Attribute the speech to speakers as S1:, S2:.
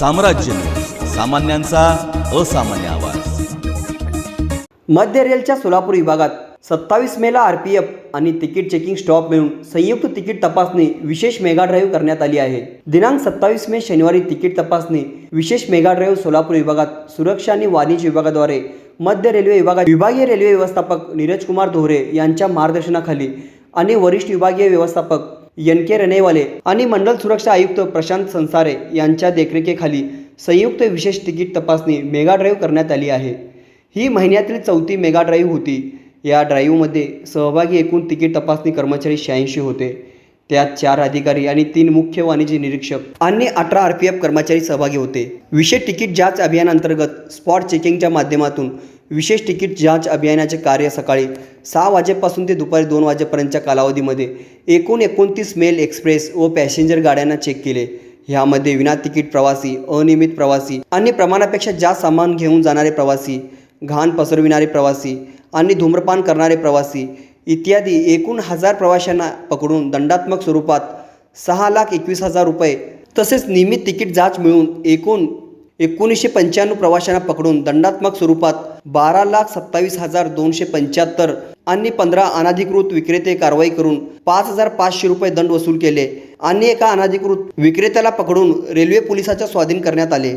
S1: साम्राज्य. सामान्यांचा असामान्य आवाज.
S2: मध्य रेलच्या सोलापूर विभागात सत्तावीस मेला आर पी एफ आणि तिकीट चेकिंग स्टॉप मिळून संयुक्त तिकीट तपासणी विशेष मेगा ड्राईव्ह करण्यात आली आहे. दिनांक सत्तावीस मे शनिवारी तिकीट तपासणी विशेष मेगा ड्राईव्ह सोलापूर विभागात सुरक्षा आणि वाणिज्य विभागाद्वारे मध्य रेल्वे विभागात विभागीय रेल्वे व्यवस्थापक नीरज कुमार धोरे यांच्या मार्गदर्शनाखाली आणि वरिष्ठ विभागीय व्यवस्थापक एन के रनेवाले आणि मंडल सुरक्षा आयुक्त प्रशांत संसारे यांच्या देखरेखीखाली संयुक्त विशेष तिकीट तपासणी मेगा ड्राईव्ह करण्यात आली आहे. ही महिन्यातील चौथी मेगा ड्राईव्ह होती. या ड्राईव्हमध्ये सहभागी एकूण तिकीट तपासणी कर्मचारी शहाऐंशी होते. त्यात चार अधिकारी आणि तीन मुख्य वाणिज्य निरीक्षक आणि अठरा आर पी एफ कर्मचारी सहभागी होते. विशेष तिकीट जाच अभियानांतर्गत स्पॉट चेकिंगच्या माध्यमातून विशेष तिकीट जांच अभियानाचे कार्य सकाळी सहा वाजेपासून ते दुपारी दोन वाजेपर्यंतच्या कालावधीमध्ये एकूण एकोणतीस मेल एक्सप्रेस व पॅसेंजर गाड्यांना चेक केले. ह्यामध्ये विना तिकीट प्रवासी अनियमित प्रवासी आणि प्रमाणापेक्षा जास्त सामान घेऊन जाणारे प्रवासी घाण पसरविणारे प्रवासी आणि धूम्रपान करणारे प्रवासी इत्यादी एकूण हजार प्रवाशांना पकडून दंडात्मक स्वरूपात सहा लाख एकवीस हजार रुपये तसेच नियमित तिकीट जांच मिळून एकूण एकोणीसशे पंच्याण्णव प्रवाशांना पकडून दंडात्मक स्वरूपात बारा लाख सत्तावीस हजार दोनशे पंच्याहत्तर आणि पंधरा अनाधिकृत विक्रेते कारवाई करून पाच हजार पाचशे रुपये दंड वसूल केले आणि एका अनाधिकृत विक्रेत्याला पकडून रेल्वे पोलिसाच्या स्वाधीन करण्यात आले.